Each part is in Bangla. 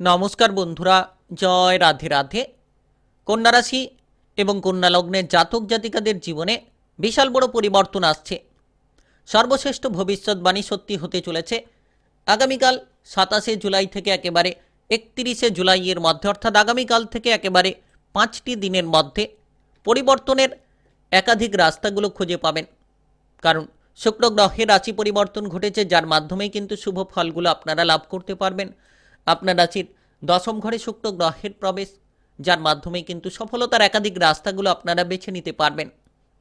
নমস্কার বন্ধুরা, জয় রাধে রাধে। কন্যা রাশি এবং কন্যা লগ্নের জাতক জাতিকাদের জীবনে বিশাল বড় পরিবর্তন আসছে। সর্বশ্রেষ্ঠ ভবিষ্যৎবাণী সত্যি হতে চলেছে। আগামীকাল সাতাশে জুলাই থেকে একেবারে একত্রিশে জুলাইয়ের মধ্যে, অর্থাৎ আগামীকাল থেকে একেবারে পাঁচটি দিনের মধ্যে পরিবর্তনের একাধিক রাস্তাগুলো খুঁজে পাবেন। কারণ শুক্র গ্রহের রাশি পরিবর্তন ঘটেছে, যার মাধ্যমেই কিন্তু শুভ ফলগুলো আপনারা লাভ করতে পারবেন। আপনার রাশির দশম ঘরে শুক্র গ্রহের প্রবেশ, যার মাধ্যমে কিন্তু সফলতার একাধিক রাস্তাগুলো আপনারা বেছে নিতে পারবেন।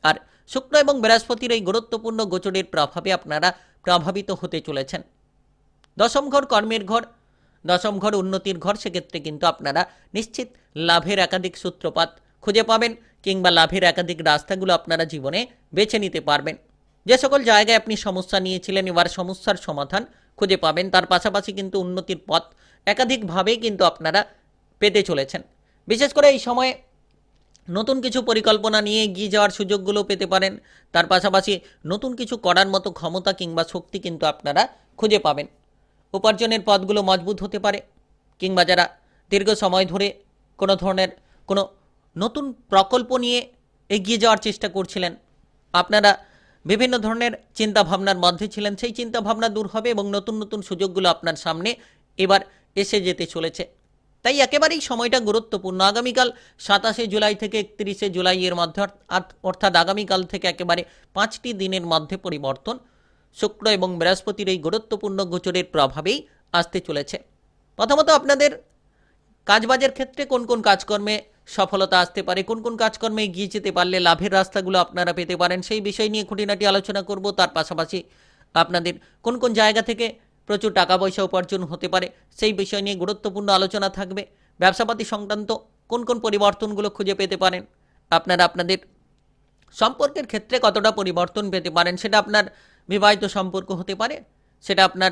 আর শুক্র এবং বৃহস্পতির এই গুরুত্বপূর্ণ গোচরের প্রভাবে আপনারা প্রভাবিত হতে চলেছেন। দশম ঘর কর্মের ঘর, দশম ঘর উন্নতির ঘর, সেক্ষেত্রে কিন্তু আপনারা নিশ্চিত লাভের একাধিক সূত্রপাত খুঁজে পাবেন কিংবা লাভের একাধিক রাস্তাগুলো আপনারা জীবনে বেছে নিতে পারবেন। যে সকল জায়গায় আপনি সমস্যা নিয়েছিলেন, এবার সমস্যার সমাধান খুঁজে পাবেন। তার পাশাপাশি কিন্তু উন্নতির পথ একাধিকভাবেই কিন্তু আপনারা পেতে চলেছেন। বিশেষ করে এই সময়ে নতুন কিছু পরিকল্পনা নিয়ে এগিয়ে যাওয়ার সুযোগগুলো পেতে পারেন। তার পাশাপাশি নতুন কিছু করার মতো ক্ষমতা কিংবা শক্তি কিন্তু আপনারা খুঁজে পাবেন। উপার্জনের পথগুলো মজবুত হতে পারে কিংবা যারা দীর্ঘ সময় ধরে কোনো ধরনের কোনো নতুন প্রকল্প নিয়ে এগিয়ে যাওয়ার চেষ্টা করছিলেন, আপনারা বিভিন্ন ধরনের চিন্তা ভাবনার মধ্যে ছিলেন। সেই চিন্তা ভাবনা দূর হবে এবং নতুন নতুন সুযোগগুলো আপনার সামনে এবার এসে যেতে চলেছে। তাই একেবারেই সময়টা গুরুত্বপূর্ণ। আগামীকাল সাতাশে জুলাই থেকে একত্রিশে জুলাইয়ের মধ্যে অর্থাৎ- আগামীকাল থেকে একেবারে পাঁচটি দিনের মধ্যে পরিবর্তন। শুক্র এবং বৃহস্পতির এই গুরুত্বপূর্ণ গোচরের প্রভাবেই আসতে চলেছে। প্রথমত আপনাদের কাজবাজের ক্ষেত্রে কোন কোন কাজকর্মে সফলতা আসতে পারে, কোন কোন কাজকর্মে এগিয়ে যেতে পারলে লাভের রাস্তাগুলো আপনারা পেতে পারেন, সেই বিষয় নিয়ে খুঁটিনাটি আলোচনা করব। তার পাশাপাশি আপনাদের কোন কোন জায়গা থেকে প্রচুর টাকা পয়সা উপার্জন হতে পারে। সেই বিষয় নিয়ে গুরুত্বপূর্ণ আলোচনা থাকবে। ব্যবসাপাতি সংক্রান্ত কোন কোন পরিবর্তনগুলো খুঁজে পেতে পারেন? আপনারা আপনাদের সম্পর্কের ক্ষেত্রে কতটা পরিবর্তন পেতে পারেন সেটা আপনার বিবাহিত সম্পর্ক হতে পারে, সেটা আপনার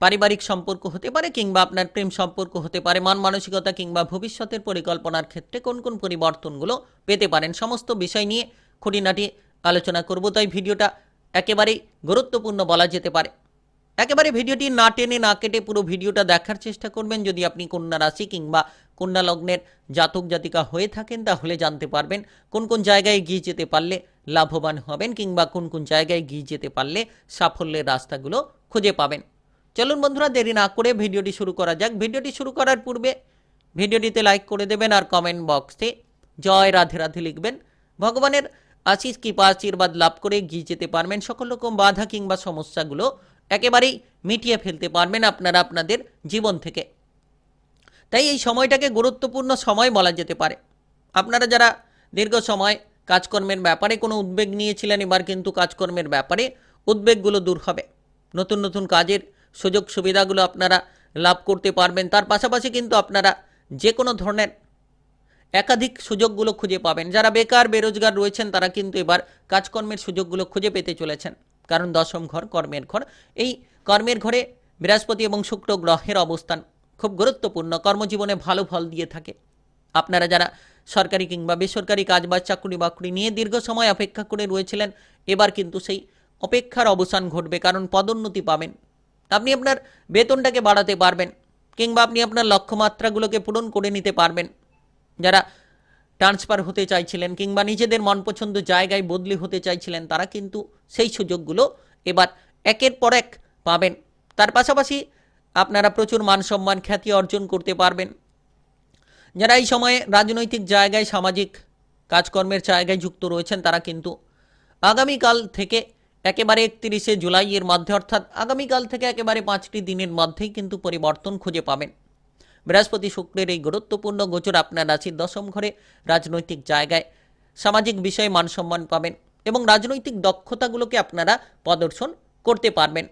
পারিবারিক সম্পর্ক হতে পারে কিংবা আপনার প্রেম সম্পর্ক হতে পারে, মন মানসিকতা কিংবা ভবিষ্যতের পরিকল্পনার ক্ষেত্রে কোন কোন পরিবর্তনগুলো পেতে পারেন, সমস্ত বিষয় নিয়ে খুঁটিনাটি আলোচনা করব। তাই ভিডিওটা একেবারেই গুরুত্বপূর্ণ বলা যেতে পারে। একেবারে ভিডিওটি না টেনে না কেটে পুরো ভিডিওটা দেখার চেষ্টা করবেন। যদি আপনি কন্যা রাশি কিংবা কন্যা লগ্নের জাতক জাতিকা হয়ে থাকেন, তাহলে জানতে পারবেন কোন কোন জায়গায় এগিয়ে যেতে পারলে লাভবান হবেন কিংবা কোন কোন জায়গায় এগিয়ে যেতে পারলে সাফল্যের রাস্তাগুলো খুঁজে পাবেন। চলুন বন্ধুরা, দেরি না করে ভিডিওটি শুরু করা যাক। ভিডিওটি শুরু করার পূর্বে ভিডিওটিতে লাইক করে দেবেন আর কমেন্ট বক্সে জয় রাধে রাধে লিখবেন। ভগবানের আশিস কৃপা, আশীর্বাদ লাভ করে এগিয়ে যেতে পারবেন। সকল রকম বাধা কিংবা সমস্যাগুলো একেবারেই মিটিয়ে ফেলতে পারবেন আপনারা আপনাদের জীবন থেকে। তাই এই সময়টাকে গুরুত্বপূর্ণ সময় বলা যেতে পারে। আপনারা যারা দীর্ঘ সময় কাজকর্মের ব্যাপারে কোনো উদ্বেগ নিয়েছিলেন, এবার কিন্তু কাজকর্মের ব্যাপারে উদ্বেগগুলো দূর হবে। নতুন নতুন কাজের সুযোগ সুবিধাগুলো আপনারা লাভ করতে পারবেন। তার পাশাপাশি কিন্তু আপনারা যে কোনো ধরনের একাধিক সুযোগগুলো খুঁজে পাবেন। যারা বেকার, বেরোজগার রয়েছেন, তারা কিন্তু এবার কাজকর্মের সুযোগগুলো খুঁজে পেতে চলেছেন। কারণ দশম ঘর, কর্মের ঘর। এই কর্মের ঘরে বৃহস্পতি এবং শুক্র গ্রহের অবস্থান খুব গুরুত্বপূর্ণ। কর্মজীবনে ভালো ফল দিয়ে থাকে। আপনারা যারা সরকারি কিংবা বেসরকারি কাজ বা চাকরি বাকরি নিয়ে দীর্ঘ সময় অপেক্ষা করে রয়েছিলেন, এবার কিন্তু সেই অপেক্ষার অবসান ঘটবে, কারণ পদোন্নতি পাবেন। আপনি আপনার বেতনটাকে বাড়াতে পারবেন, কিংবা আপনি আপনার লক্ষ্যমাত্রাগুলোকে পূরণ করে নিতে পারবেন। যারা ট্রান্সফার হতে চাইছিলেন কিংবা নিজেদের মনপছন্দ জায়গায় বদলি হতে চাইছিলেন, তারা কিন্তু সেই সুযোগগুলো এবার একের পর এক পাবেন। তার পাশাপাশি আপনারা প্রচুর মান সম্মান খ্যাতি অর্জন করতে পারবেন। যারা এই সময়ে রাজনৈতিক জায়গায়, সামাজিক কাজকর্মের জায়গায় যুক্ত রয়েছেন, তারা কিন্তু আগামীকাল থেকে একেবারে একত্রিশে জুলাইয়ের মধ্যে, অর্থাৎ আগামীকাল থেকে একেবারে পাঁচটি দিনের মধ্যেই কিন্তু পরিবর্তন খুঁজে পাবেন। বৃহস্পতি শুক্রের এই গুরুত্বপূর্ণ গোচর আপনার রাশির দশম ঘরে রাজনৈতিক জায়গায় সামাজিক বিষয়ে মান সম্মান পাবেন এবং রাজনৈতিক দক্ষতাগুলোকে আপনারা প্রদর্শন করতে পারবেন।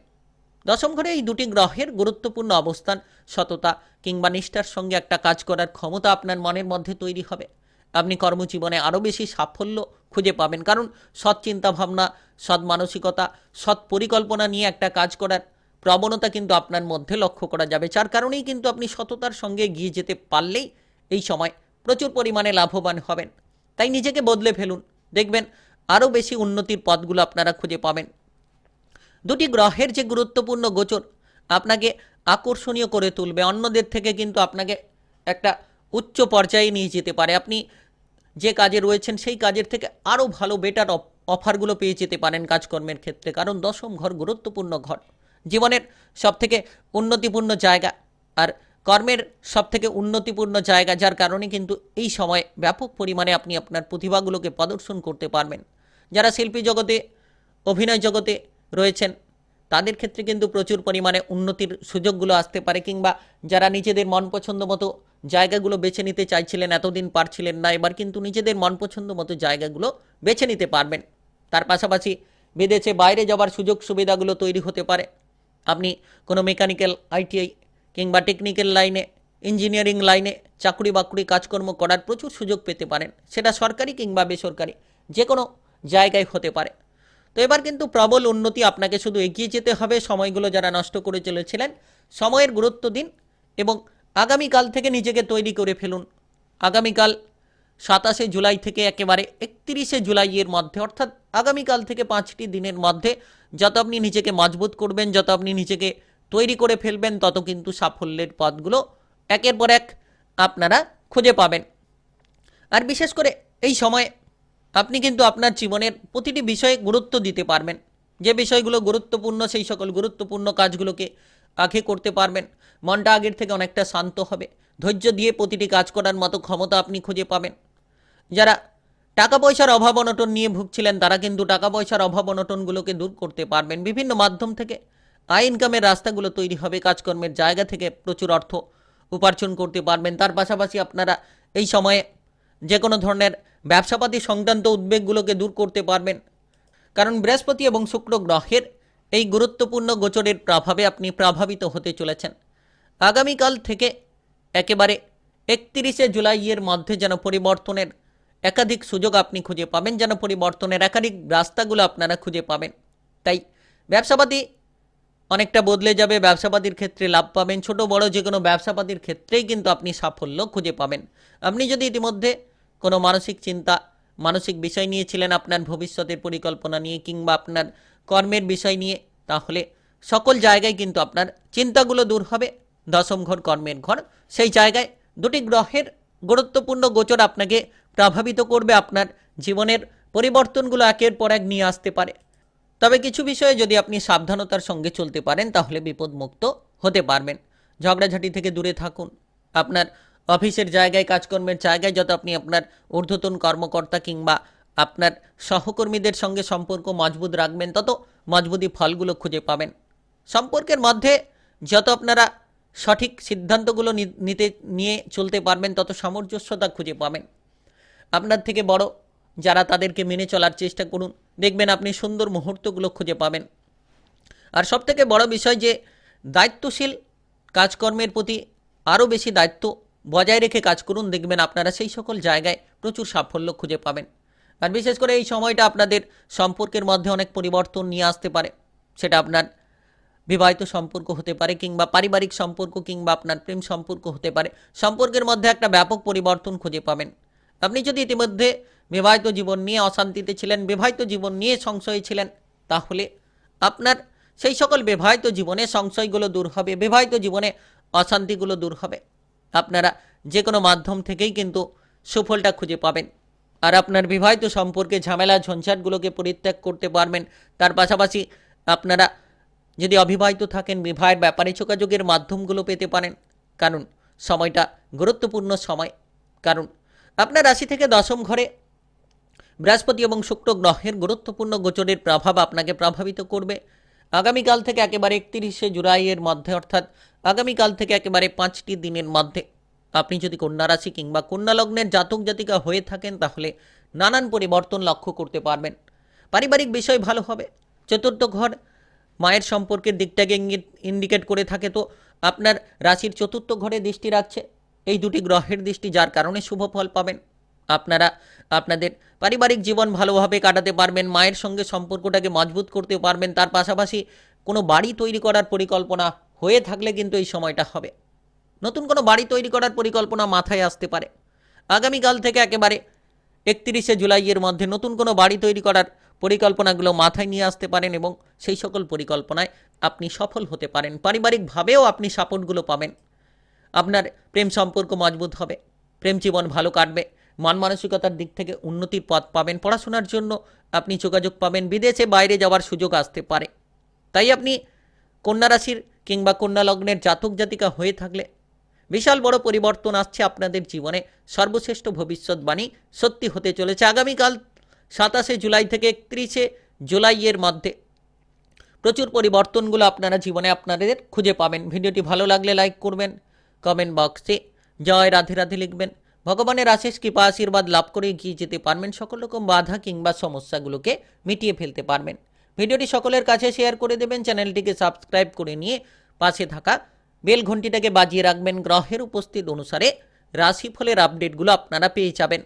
দশম ঘরে এই দুটি গ্রহের গুরুত্বপূর্ণ অবস্থান, সততা কিংবা নিষ্ঠার সঙ্গে একটা কাজ করার ক্ষমতা আপনার মনের মধ্যে তৈরি হবে। আপনি কর্মজীবনে আরও বেশি সাফল্য খুঁজে পাবেন, কারণ সৎ চিন্তা ভাবনা সৎ মানসিকতা সৎ পরিকল্পনা নিয়ে একটা কাজ করার প্রবণতা কিন্তু আপনার মধ্যে লক্ষ্য করা যাবে। যার কারণেই কিন্তু আপনি সততার সঙ্গে এগিয়ে যেতে পারলেই এই সময় প্রচুর পরিমাণে লাভবান হবেন। তাই নিজেকে বদলে ফেলুন। দেখবেন আরও বেশি উন্নতির পথগুলো আপনারা খুঁজে পাবেন। দুটি গ্রহের যে গুরুত্বপূর্ণ গোচর আপনাকে আকর্ষণীয় করে তুলবে। অন্যদের থেকে কিন্তু আপনাকে একটা উচ্চ পর্যায়ে নিয়ে যেতে পারে। আপনি যে কাজে রয়েছেন সেই কাজের থেকে আরও ভালো বেটার অফারগুলো পেয়ে যেতে পারেন কাজকর্মের ক্ষেত্রে। কারণ দশম ঘর গুরুত্বপূর্ণ ঘর। জীবনের সবথেকে উন্নতিপূর্ণ জায়গা আর কর্মের সবথেকে উন্নতিপূর্ণ জায়গা যার কারণে কিন্তু এই সময় ব্যাপক পরিমাণে আপনি আপনার প্রতিভাগুলোকে প্রদর্শন করতে পারবেন। যারা শিল্পী জগতে, অভিনয় জগতে রয়েছেন, তাদের ক্ষেত্রে কিন্তু প্রচুর পরিমাণে উন্নতির সুযোগগুলো আসতে পারে কিংবা যারা নিজেদের মন পছন্দ মতো জায়গাগুলো বেছে নিতে চাইছিলেন, এতদিন পারছিলেন না, এবার কিন্তু নিজেদের মন পছন্দ মতো জায়গাগুলো বেছে নিতে পারবেন। তার পাশাপাশি বিদেশে বাইরে যাওয়ার সুযোগ সুবিধাগুলো তৈরি হতে পারে। আপনি কোনো মেকানিক্যাল আইটিআই কিংবা টেকনিক্যাল লাইনে, ইঞ্জিনিয়ারিং লাইনে চাকরি বাকরি কাজকর্ম করার প্রচুর সুযোগ পেতে পারেন। সেটা সরকারি কিংবা বেসরকারি যে কোনো জায়গায় হতে পারে। তো এবার কিন্তু প্রবল উন্নতি আপনাকে শুধু এগিয়ে যেতে হবে, সময়গুলো যারা নষ্ট করে চলেছিলেন, সময়ের গুরুত্ব দিন এবং আগামীকাল থেকে নিজেকে তৈরি করে ফেলুন। আগামীকাল সাতাশে জুলাই থেকে একেবারে একত্রিশে জুলাইয়ের মধ্যে, অর্থাৎ আগামীকাল থেকে পাঁচটি দিনের মধ্যে যত আপনি নিজেকে মজবুত করবেন, যত আপনি নিজেকে তৈরি করে ফেলবেন, তত কিন্তু সাফল্যের পথগুলো একের পর এক আপনারা খুঁজে পাবেন। আর বিশেষ করে এই সময়ে আপনি কিন্তু আপনার জীবনের প্রতিটি বিষয়ে গুরুত্ব দিতে পারবেন। যে বিষয়গুলো গুরুত্বপূর্ণ, সেই সকল গুরুত্বপূর্ণ কাজগুলোকে আগে করতে পারবেন। মনটা আগের থেকে অনেকটা শান্ত হবে। ধৈর্য দিয়ে প্রতিটি কাজ করার মতো ক্ষমতা আপনি খুঁজে পাবেন। যারা টাকা পয়সার অভাব অনটন নিয়ে ভুগছিলেন, তারা কিন্তু টাকা পয়সার অভাব অনটনগুলোকে দূর করতে পারবেন। বিভিন্ন মাধ্যম থেকে আয় ইনকামের রাস্তাগুলো তৈরি হবে, কাজকর্মের জায়গা থেকে প্রচুর অর্থ উপার্জন করতে পারবেন। তার পাশাপাশি আপনারা এই সময়ে যে কোনো ধরনের ব্যবসাপাতি সংক্রান্ত উদ্বেগগুলোকে দূর করতে পারবেন। কারণ বৃহস্পতি এবং শুক্র গ্রহের এই গুরুত্বপূর্ণ গোচরের প্রভাবে আপনি প্রভাবিত হতে চলেছেন। আগামীকাল থেকে একেবারে একত্রিশে জুলাইয়ের মধ্যে যেন পরিবর্তনের একাধিক সুযোগ আপনি খুঁজে পাবেন, যেন পরিবর্তনের একাধিক রাস্তাগুলো আপনারা খুঁজে পাবেন। তাই ব্যবসাপাতি অনেকটা বদলে যাবে, ব্যবসাপাতির ক্ষেত্রে লাভ পাবেন, ছোট বড় যে কোনো ব্যবসাপাতির ক্ষেত্রেই কিন্তু আপনি সাফল্য খুঁজে পাবেন। আপনি যদি ইতিমধ্যে কোনো মানসিক চিন্তা, মানসিক বিষয় নিয়েছিলেন আপনার ভবিষ্যতের পরিকল্পনা নিয়ে কিংবা আপনার কর্মের বিষয় নিয়ে, তাহলে সকল জায়গায় কিন্তু আপনার চিন্তাগুলো দূর হবে। দশম ঘর কর্মের ঘর, সেই জায়গায় দুটি গ্রহের গুরুত্বপূর্ণ গোচর আপনাকে প্রভাবিত করবে আপনার জীবনের পরিবর্তনগুলো একের পর এক নিয়ে আসতে পারে। তবে কিছু বিষয়ে যদি আপনি সাবধানতার সঙ্গে চলতে পারেন, তাহলে বিপদমুক্ত হতে পারবেন। ঝগড়াঝাটি থেকে দূরে থাকুন। আপনার অফিসের জায়গায়, কাজকর্মের জায়গায় যত আপনি আপনার ঊর্ধ্বতন কর্মকর্তা কিংবা আপনার সহকর্মীদের সঙ্গে সম্পর্ক মজবুত রাখবেন, তত মজবুতি ফলগুলো খুঁজে পাবেন। সম্পর্কের মধ্যে যত আপনারা সঠিক সিদ্ধান্তগুলো নিতে, নিয়ে চলতে পারবেন, তত সামঞ্জস্যতা খুঁজে পাবেন। আপনার থেকে বড়। যারা তাদেরকে মেনে চলার চেষ্টা করুন। দেখবেন আপনি সুন্দর মুহূর্তগুলো খুঁজে পাবেন। আর সবথেকে বড় বিষয় যে, দায়িত্বশীল কাজকর্মের প্রতি আরও বেশি দায়িত্ব বজায় রেখে কাজ করুন। দেখবেন আপনারা সেই সকল জায়গায় প্রচুর সাফল্য খুঁজে পাবেন। আর বিশেষ করে এই সময়টা আপনাদের সম্পর্কের মধ্যে অনেক পরিবর্তন নিয়ে আসতে পারে। সেটা আপনার বিবাহিত সম্পর্ক হতে পারে কিংবা পারিবারিক সম্পর্ক কিংবা আপনার প্রেম সম্পর্ক হতে পারে। সম্পর্কের মধ্যে একটা ব্যাপক পরিবর্তন খুঁজে পাবেন। আপনি যদি ইতিমধ্যে বিবাহিত জীবন নিয়ে অশান্তিতে ছিলেন, বিবাহিত জীবন নিয়ে সংশয়ে ছিলেন, তাহলে আপনার সেই সকল বিবাহিত জীবনে সংশয়গুলো দূর হবে, বিবাহিত জীবনে অশান্তিগুলো দূর হবে। আপনারা যে কোনো মাধ্যম থেকেই কিন্তু সুফলটা খুঁজে পাবেন। আর আপনার বিবাহিত সম্পর্কে ঝামেলা, ঝঞ্ঝাটগুলোকে পরিত্যাগ করতে পারবেন। তার পাশাপাশি আপনারা যদি অবিবাহিত থাকেন, বিবাহের ব্যাপারে যোগাযোগের মাধ্যমগুলো পেতে পারেন। কারণ সময়টা গুরুত্বপূর্ণ সময়। কারণ আপনার রাশি থেকে দশম ঘরে বৃহস্পতি এবং শুক্র গ্রহের গুরুত্বপূর্ণ গোচরের প্রভাব আপনাকে প্রভাবিত করবে। আগামীকাল থেকে একেবারে একত্রিশে জুলাইয়ের মধ্যে, অর্থাৎ আগামীকাল থেকে একেবারে পাঁচটি দিনের মধ্যে আপনি যদি কন্যা রাশি কিংবা কন্যা লগ্নের জাতক জাতিকা হয়ে থাকেন, তাহলে নানান পরিবর্তন লক্ষ্য করতে পারবেন। পারিবারিক বিষয় ভালো হবে। চতুর্থ ঘর মায়ের সম্পর্কের দিকটাকে ইঙ্গিত ইন্ডিকেট করে থাকে। তো আপনার রাশির চতুর্থ ঘরে দৃষ্টি রাখছে। এই দুটি গ্রহের দৃষ্টি যার কারণে শুভ ফল পাবেন। আপনারা, আপনাদের পারিবারিক জীবন ভালোভাবে কাটাতে পারবেন, মায়ের সঙ্গে সম্পর্কটাকে মজবুত করতে পারবেন, তার পাশাপাশি কোনো বাড়ি তৈরি করার পরিকল্পনা হয়ে থাকলে কিন্তু এই সময়টা হবে। নতুন কোনো বাড়ি তৈরি করার পরিকল্পনা মাথায় আসতে পারে। আগামীকাল থেকে একেবারে একত্রিশে জুলাইয়ের মধ্যে নতুন কোনো বাড়ি তৈরি করার পরিকল্পনাগুলো মাথায় নিয়ে আসতে পারেন এবং সেই সকল পরিকল্পনায় আপনি সফল হতে পারেন। পারিবারিকভাবেও আপনি সাপোর্টগুলো পাবেন। আপনার প্রেম সম্পর্ক মজবুত হবে, প্রেম জীবন ভালো কাটবে, মান মানসিকতার দিক থেকে উন্নতির পথ পাবেন, পড়াশোনার জন্য আপনি যোগাযোগ পাবেন, বিদেশে বাইরে যাওয়ার সুযোগ আসতে পারে। তাই আপনি কন্যা রাশির কিংবা কন্যা লগ্নের জাতক জাতিকা হয়ে থাকলে বিশাল বড় পরিবর্তন আসছে আপনাদের জীবনে, সর্বশ্রেষ্ঠ ভবিষ্যৎবাণী সত্যি হতে চলেছে। আগামীকাল সাতাশে জুলাই থেকে একত্রিশে জুলাইয়ের মধ্যে প্রচুর পরিবর্তনগুলো আপনারা জীবনে আপনাদের খুঁজে পাবেন। ভিডিওটি ভালো লাগলে লাইক করবেন কমেন্ট বক্সে। জয় রাধে রাধে লিখবেন। ভগবানের আশিস, কৃপা, আশীর্বাদ লাভ করে এগিয়ে যেতে পারবেন। সকল রকম বাধা কিংবা সমস্যাগুলোকে মিটিয়ে ফেলতে পারবেন। ভিডিওটি সকলের কাছে শেয়ার করে দেবেন। চ্যানেলটিকে সাবস্ক্রাইব করে নিয়ে পাশে থাকা বেল ঘন্টিটাকে বাজিয়ে রাখবেন। গ্রহের উপস্থিত অনুসারে রাশিফলের আপডেটগুলো আপনারা পেয়ে যাবেন।